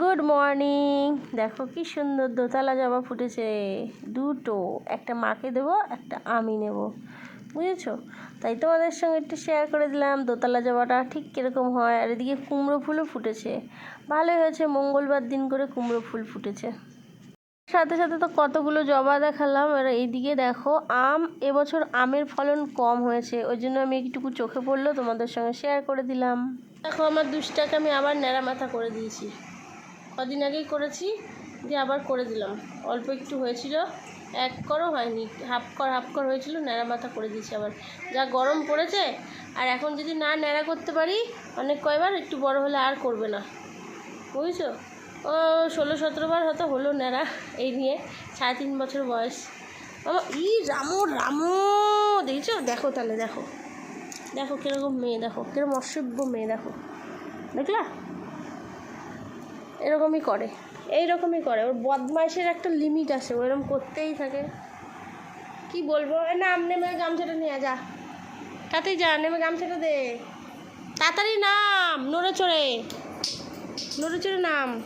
Good morning দেখো কি সুন্দর দোতলা জবা ফুটেছে। দুটো, একটা মাকে দেবো, একটা আমি নেব। বুঝেছ? তাই তোমাদের সঙ্গে একটু শেয়ার করে দিলাম, দোতলা জবাটা ঠিক কীরকম হয়। আর এদিকে কুমড়ো ফুলও ফুটেছে। ভালোই হয়েছে, মঙ্গলবার দিন করে কুমড়ো ফুল ফুটেছে। সাথে সাথে তো কতগুলো জবা দেখালাম। আর এইদিকে দেখো, আম, এবছর আমের ফলন কম হয়েছে। ওই জন্য আমি একটুকু চোখে পড়ল, তোমাদের সঙ্গে শেয়ার করে দিলাম। দেখো, আমার দুষ্টাকে আমি আবার ন্যাড়া মাথা করে দিয়েছি। কদিন আগেই করেছি, দিয়ে আবার করে দিলাম। অল্প একটু হয়েছিল, এক করও হয়নি, হাফ কর হাফ কর হয়েছিল, ন্যাড়া মাথা করে দিয়েছি আবার। যা গরম পড়েছে, আর এখন যদি না ন্যাড়া করতে পারি, অনেক কয়বার একটু বড় হলে আর করবে না। বুঝছ? ও, ষোলো, সতেরো বার হয়তো হলো ন্যাড়া এই নিয়ে, সাড়ে তিন বছর বয়স। বাবা, ই রামো রামো, দেখছ? দেখো তাহলে, দেখো। দেখো কীরকম মেয়ে, দেখো, কীরকম অসভ্য মেয়ে, দেখো। দেখলা? এরকমই করে। এইরকমই করে। ওর বদমাইশের একটা লিমিট আছে ও এরকম করতেই থাকে। কি বলব? এ নাম নেমে গামছাটা নিয়ে যা। তাতেই যা, নেমে গামছাটা দে। তাড়াতাড়ি নাম নড়ে চড়ে নড়ে চড়ে নাম।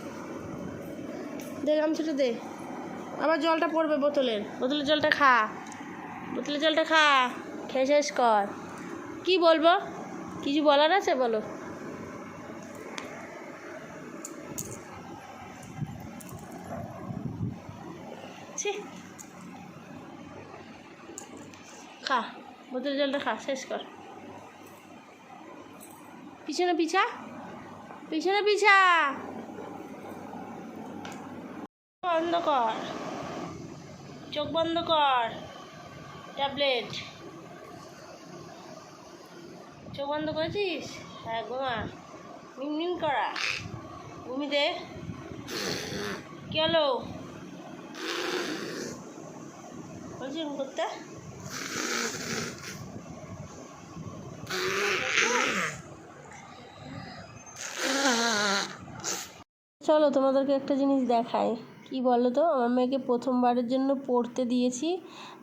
দে, গামছাটা দে। আবার জলটা পড়বে বোতলের। বোতলের জলটা খা। বোতলের জলটা খা। খেয়ে শেষ কর। কি বলব? কিছু বলার আছে বলো? ছি খা বোতল জলটা খা, শেষ কর। পিছনে পিছা? পিছনে পিছা? বন্ধ কর। চোখ বন্ধ কর। ট্যাবলেট। চোখ বন্ধ করেছিস? হ্যাঁ ঘুমা। মিনমিন করা। ঘুমি দে। কি হলো? বলছি করতে চলো, তোমাদেরকে একটা জিনিস দেখাই। কি বলো তো আমার মেয়েকে প্রথমবারের জন্য পড়তে দিয়েছি।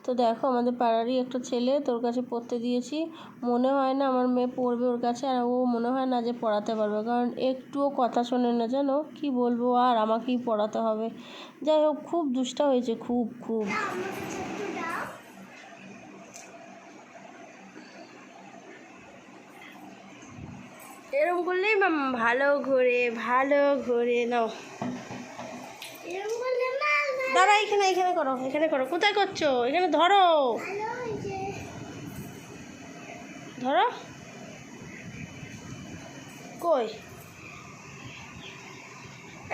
তো দেখো, আমাদের পাড়ারই একটা ছেলে, তোর কাছে পড়তে দিয়েছি। মনে হয় না আমার মেয়ে পড়বে ওর কাছে, আর ও মনে হয় না যে পড়াতে পারবে। কারণ একটুও কথা শোনে না, জানো? কি বলব? আর আমাকেই পড়াতে হবে। যাই হোক, খুব দুষ্টা হয়েছে, খুব খুব। এরকম করলেই ভালো ঘোরে ভালো ঘোরে নাও। দাঁড়া এখানে এখানে করো এখানে করো। কোথায় করছ? এখানে ধরো। ধরো। কই?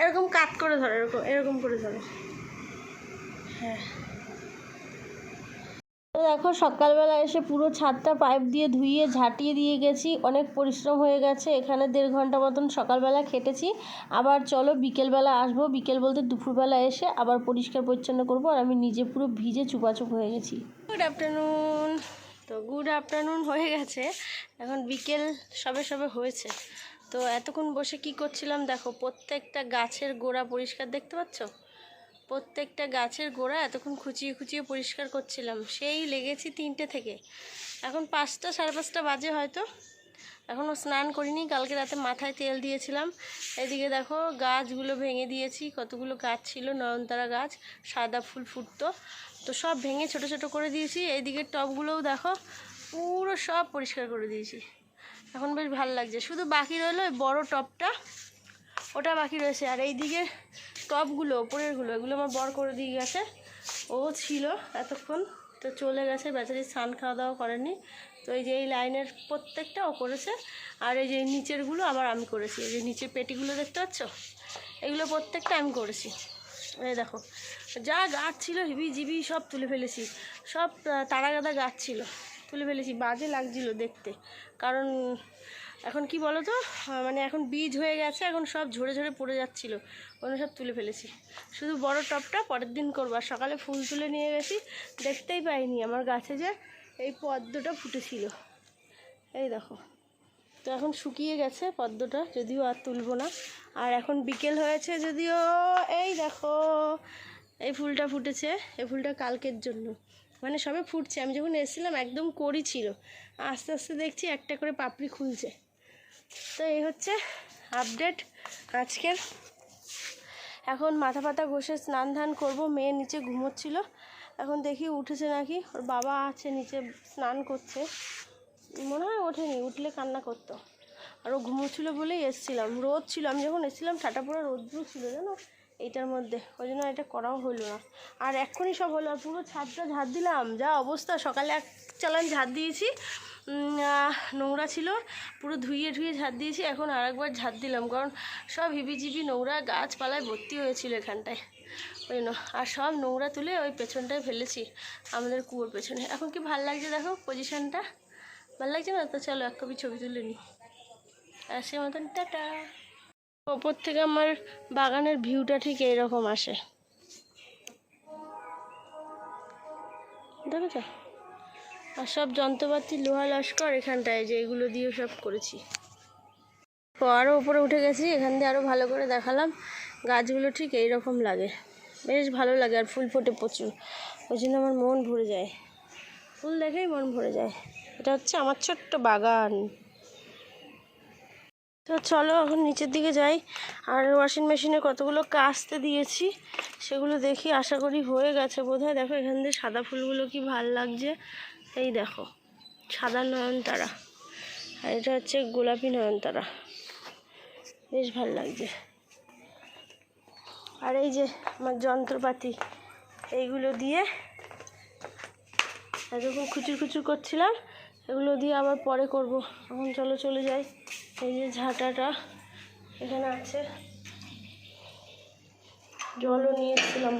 এরকম কাট করে ধরো এরকম এরকম করে ধরো। হ্যাঁ। দেখো, সকালবেলা এসে পুরো ছাদটা পাইপ দিয়ে ধুইয়ে ঝাঁটিয়ে দিয়ে গেছি। অনেক পরিশ্রম হয়ে গেছে। এখানে দেড় ঘণ্টা মতন সকালবেলা খেটেছি। আবার চলো বিকেলবেলা আসব। বিকেল বলতে দুপুরবেলা এসে আবার পরিষ্কার পরিচ্ছন্ন করব আর আমি নিজে পুরো ভিজে চুপাচুপ হয়ে গেছি। গুড আফটারনুন তো গুড আফটারনুন হয়ে গেছে। এখন বিকেল সবে সবে হয়েছে। তো এতক্ষণ বসে কি করছিলাম? দেখো, প্রত্যেকটা গাছের গোড়া পরিষ্কার দেখতে পাচ্ছ? প্রত্যেকটা গাছের গোড়া এতক্ষণ খুঁচিয়ে খুঁচিয়ে পরিষ্কার করছিলাম। সেই লেগেছি তিনটে থেকে। এখন পাঁচটা, সাড়ে পাঁচটা বাজে হয়তো। এখনও স্নান করিনি, কালকে রাতে মাথায় তেল দিয়েছিলাম। এদিকে দেখো গাছগুলো ভেঙে দিয়েছি, কতগুলো গাছ ছিল, নয়নতারা গাছ, সাদা ফুল ফুটতো। তো সব ভেঙে ছোট ছোট করে দিয়েছি। এইদিকে টবগুলোও দেখো, পুরো সব পরিষ্কার করে দিয়েছি। এখন বেশ ভালো লাগছে। শুধু বাকি রইল ওই বড়ো টবটা। ওটা বাকি রয়েছে। আর এইদিকে টপগুলো ওপরেরগুলো এগুলো আমার বর করে দিয়ে গেছে। ও ছিল এতক্ষণ, তো চলে গেছে, বেচারি স্নান খাওয়া দাওয়া করেনি। তো এই যে এই লাইনের প্রত্যেকটা ও করেছে। আর এই যে নিচেরগুলো আবার আমি করেছি। এই যে নিচের পেটিগুলো দেখতে পাচ্ছ? এগুলো প্রত্যেকটা আমি করেছি। এই দেখো, যা গাছ ছিল, হিবি জিবি সব তুলে ফেলেছি। সব তারা গাদা গাছ ছিল। তুলে ফেলেছি, বাজে লাগছিল দেখতে। কারণ এখন কি বলো তো মানে এখন বীজ হয়ে গেছে, এখন সব ঝরে ঝরে পড়ে যাচ্ছিল। ওগুলো সব তুলে ফেলেছি। শুধু বড় টপটা পরের দিন করব। আর সকালে ফুল তুলে নিয়ে গেছি, দেখতেই পাইনি আমার গাছে যে এই পদ্মটা ফুটেছিল। এই দেখো। তো এখন শুকিয়ে গেছে পদ্মটা, যদিও আর তুলবো না। আর এখন বিকেল হয়েছে যদিও, এই দেখো, এই ফুলটা ফুটেছে, এই ফুলটা কালকের জন্য। মানে সবে ফুটছে। আমি যখন এসেছিলাম, একদম করি ছিল। আস্তে আস্তে দেখছি একটা করে পাপড়ি খুলছে। তো এই হচ্ছে আপডেট আজকের। এখন মাথা পাতা ঘষে স্নান ধান করব। মেয়ে নিচে ঘুমোচ্ছিল। এখন দেখি উঠেছে নাকি। ওর বাবা আছে নিচে স্নান করছে। মনে হয় ওঠেনি, উঠলে কান্না করতো। আর ও ঘুমোচ্ছিল বলেই এসছিলাম। রোদ ছিল। আমি যখন এসেছিলাম, ঠাটা পুরো রোদ্রু ছিল, জানো? এইটার মধ্যে। ওই জন্য এটা করাও হলো না। আর এক্ষুনি সব হলো, আর পুরো ছাদটা ঝাড় দিলাম। যা অবস্থা, সকালে এক চালান ঝাড় দিয়েছি। নোংরা ছিল, পুরো ধুইয়ে ধুয়ে ঝাড় দিয়েছি। এখন আর একবার ঝাড় দিলাম, কারণ সব হিবিজিবি নোংরা গাছপালায় ভর্তি হয়েছিল এখানটায়। ওই জন্য, আর সব নোংরা তুলে ওই পেছনটায় ফেলেছি, আমাদের কুয়োর পেছনে। এখন কি ভালো লাগছে দেখো পজিশনটা ভালো লাগছে না? তো চলো, এক কপি ছবি তুলে নিই। আর সে মতন, টাটা! ওপর থেকে আমার বাগানের ভিউটা ঠিক এইরকম আসে। দেখেছ? আর সব যন্ত্রপাতি, লোহা, লস্কর এখানটায় যে এগুলো দিয়ে সব করেছি। তো আরও উপরে উঠে গেছি, এখান দিয়ে আরও ভালো করে দেখালাম। গাছগুলো ঠিক এই রকম লাগে। বেশ ভালো লাগে আর ফুল ফোটে প্রচুর। ওই জন্য আমার মন ভরে যায়। ফুল দেখেই মন ভরে যায়। এটা হচ্ছে আমার ছোট্ট বাগান। তো চলো এখন নিচের দিকে যাই। আর ওয়াশিং মেশিনে কতগুলো কাচতে দিয়েছি, সেগুলো দেখি, আশা করি হয়ে গেছে বোধহয়। দেখো, এখান দিয়ে সাদা ফুলগুলো কি ভালো লাগছে। এই দেখো, সাদা নয়নতারা। আর এটা হচ্ছে গোলাপি নয়নতারা। বেশ ভালো লাগছে। আর এই যে আমার যন্ত্রপাতি, এইগুলো দিয়ে এতক্ষণ খুচুর খুচুর করছিলাম, এগুলো দিয়ে আবার পরে করব। এখন চলো চলে যাই। এই যে ঝাঁটাটা এখানে আছে। জলও নিয়েছিলাম।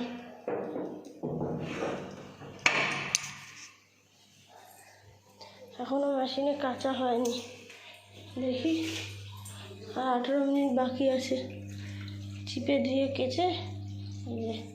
এখনও মেশিনে কাঁচা হয়নি। দেখি। আর আঠেরো মিনিট বাকি আছে। চিপে দিয়ে কেচে, এই যে।